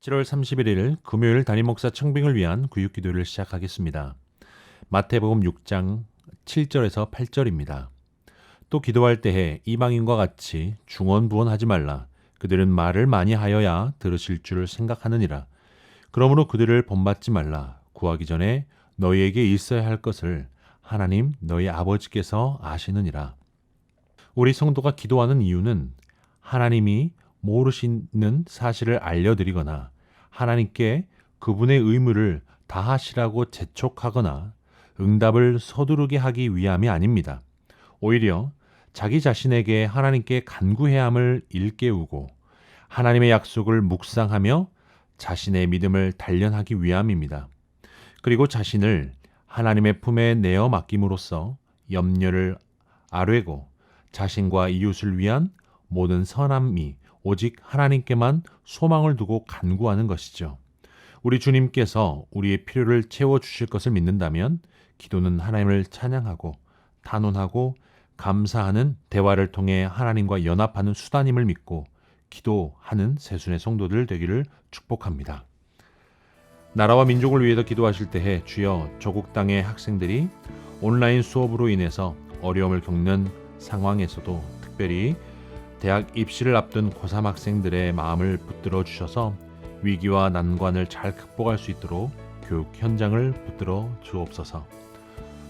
7월 31일 금요일 담임 목사 청빙을 위한 구육 기도를 시작하겠습니다. 마태복음 6장 7절에서 8절입니다. 또 기도할 때에 이방인과 같이 중언부언하지 말라. 그들은 말을 많이 하여야 들으실 줄을 생각하느니라. 그러므로 그들을 본받지 말라. 구하기 전에 너희에게 있어야 할 것을 하나님 너희 아버지께서 아시느니라. 우리 성도가 기도하는 이유는 하나님이 모르시는 사실을 알려드리거나 하나님께 그분의 의무를 다하시라고 재촉하거나 응답을 서두르게 하기 위함이 아닙니다. 오히려 자기 자신에게 하나님께 간구해야 함을 일깨우고 하나님의 약속을 묵상하며 자신의 믿음을 단련하기 위함입니다. 그리고 자신을 하나님의 품에 내어 맡김으로써 염려를 아뢰고 자신과 이웃을 위한 모든 선함이 오직 하나님께만 소망을 두고 간구하는 것이죠. 우리 주님께서 우리의 필요를 채워 주실 것을 믿는다면 기도는 하나님을 찬양하고 단언하고 감사하는 대화를 통해 하나님과 연합하는 수단임을 믿고 기도하는 세순의 성도들 되기를 축복합니다. 나라와 민족을 위해서 기도하실 때에 주여 조국 땅의 학생들이 온라인 수업으로 인해서 어려움을 겪는 상황에서도 특별히 대학 입시를 앞둔 고3 학생들의 마음을 붙들어 주셔서 위기와 난관을 잘 극복할 수 있도록 교육 현장을 붙들어 주옵소서.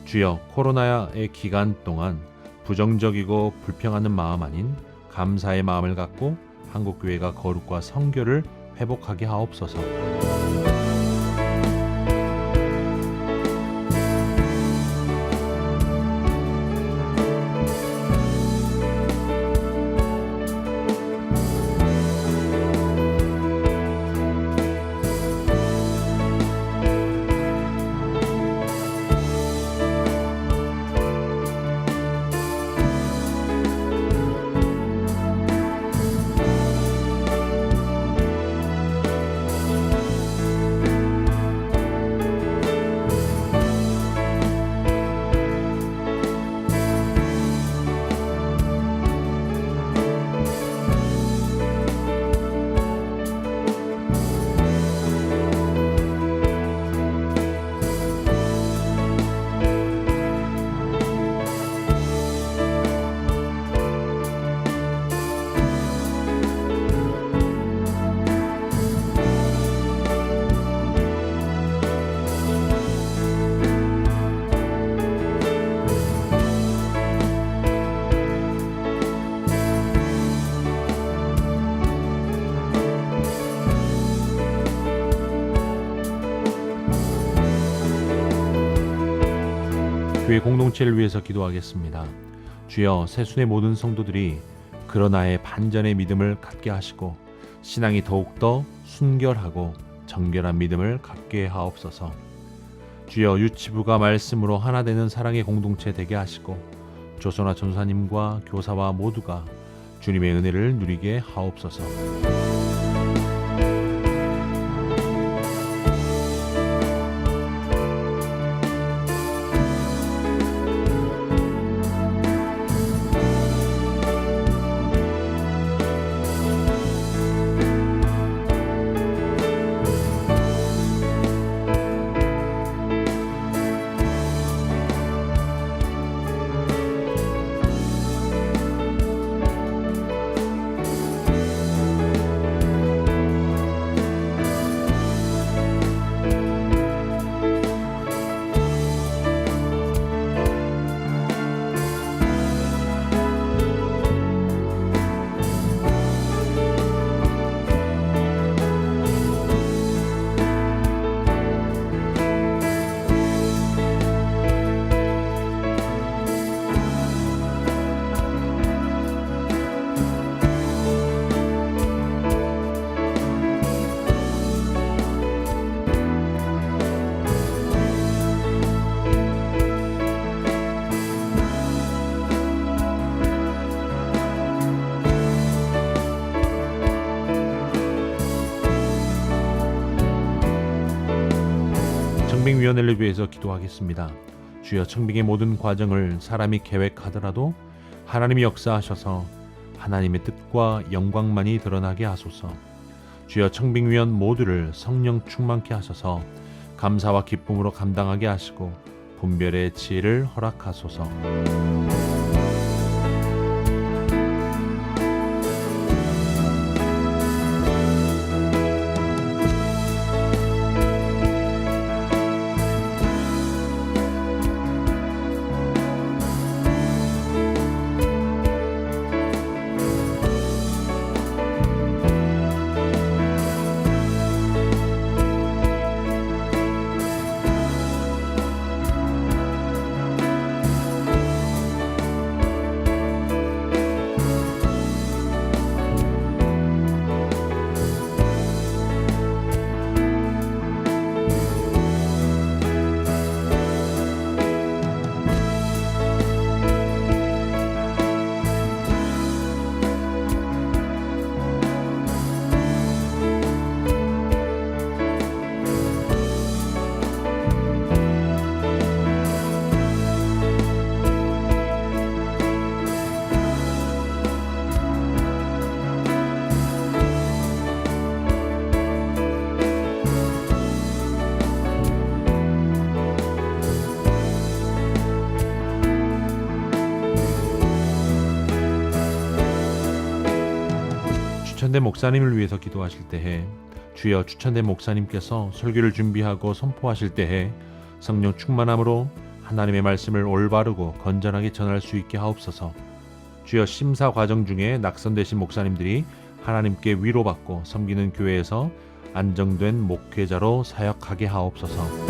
주여 코로나의 기간 동안 부정적이고 불평하는 마음 아닌 감사의 마음을 갖고 한국 교회가 거룩과 성결을 회복하게 하옵소서. 교회 공동체를 위해서 기도하겠습니다. 주여 세순의 모든 성도들이 그러나의 반전의 믿음을 갖게 하시고 신앙이 더욱더 순결하고 정결한 믿음을 갖게 하옵소서. 주여 유치부가 말씀으로 하나 되는 사랑의 공동체 되게 하시고 조선아 전사님과 교사와 모두가 주님의 은혜를 누리게 하옵소서. 청빙위원회를 위해서 기도하겠습니다. 주여 청빙의 모든 과정을 사람이 계획하더라도 하나님이 역사하셔서 하나님의 뜻과 영광만이 드러나게 하소서. 주여 청빙위원 모두를 성령 충만케 하셔서 감사와 기쁨으로 감당하게 하시고 분별의 지혜를 허락하소서. 추천된 목사님을 위해서 기도하실 때에 주여 추천된 목사님께서 설교를 준비하고 선포하실 때에 성령 충만함으로 하나님의 말씀을 올바르고 건전하게 전할 수 있게 하옵소서. 주여 심사 과정 중에 낙선되신 목사님들이 하나님께 위로받고 섬기는 교회에서 안정된 목회자로 사역하게 하옵소서.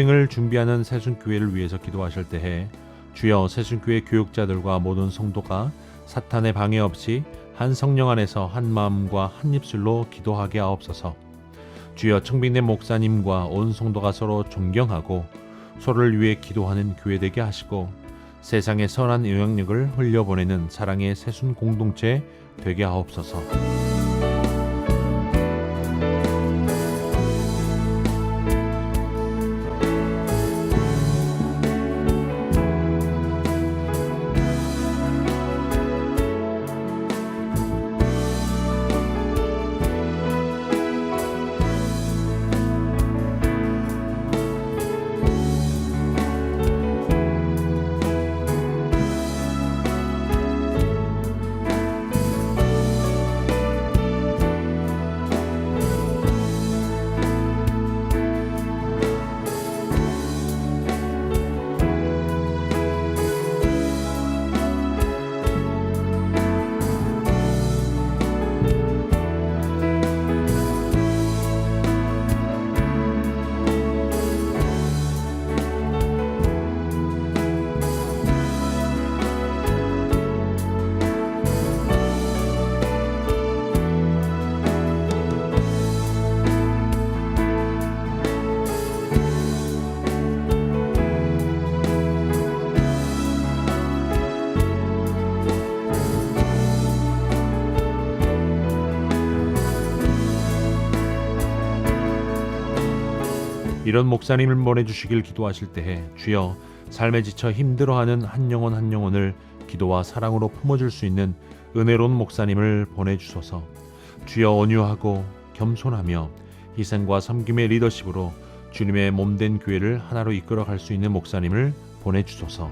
청빙을 준비하는 새순교회를 위해서 기도하실 때에 주여 새순교회 교육자들과 모든 성도가 사탄의 방해 없이 한 성령 안에서 한 마음과 한 입술로 기도하게 하옵소서. 주여 청빙된 목사님과 온 성도가 서로 존경하고 서로를 위해 기도하는 교회 되게 하시고 세상에 선한 영향력을 흘려보내는 사랑의 새순 공동체 되게 하옵소서. 이런 목사님을 보내주시길 기도하실 때에 주여 삶에 지쳐 힘들어하는 한 영혼 한 영혼을 기도와 사랑으로 품어줄 수 있는 은혜로운 목사님을 보내주소서. 주여 온유하고 겸손하며 희생과 섬김의 리더십으로 주님의 몸된 교회를 하나로 이끌어갈 수 있는 목사님을 보내주소서.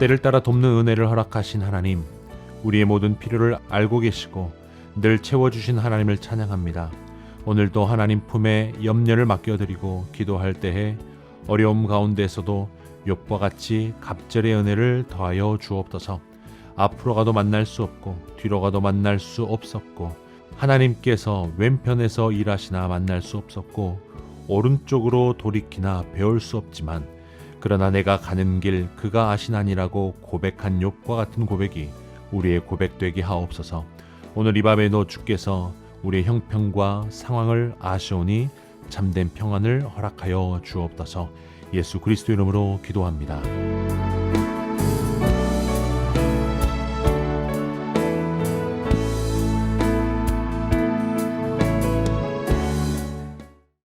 때를 따라 돕는 은혜를 허락하신 하나님, 우리의 모든 필요를 알고 계시고 늘 채워주신 하나님을 찬양합니다. 오늘도 하나님 품에 염려를 맡겨드리고 기도할 때에 어려움 가운데서도 욥과 같이 갑절의 은혜를 더하여 주옵소서. 앞으로 가도 만날 수 없고 뒤로 가도 만날 수 없었고 하나님께서 왼편에서 일하시나 만날 수 없었고 오른쪽으로 돌이키나 배울 수 없지만 그러나 내가 가는 길 그가 아시나니라고 고백한 욥과 같은 고백이 우리의 고백되게 하옵소서. 오늘 이 밤에도 주께서 우리의 형편과 상황을 아시오니 참된 평안을 허락하여 주옵소서. 예수 그리스도 이름으로 기도합니다.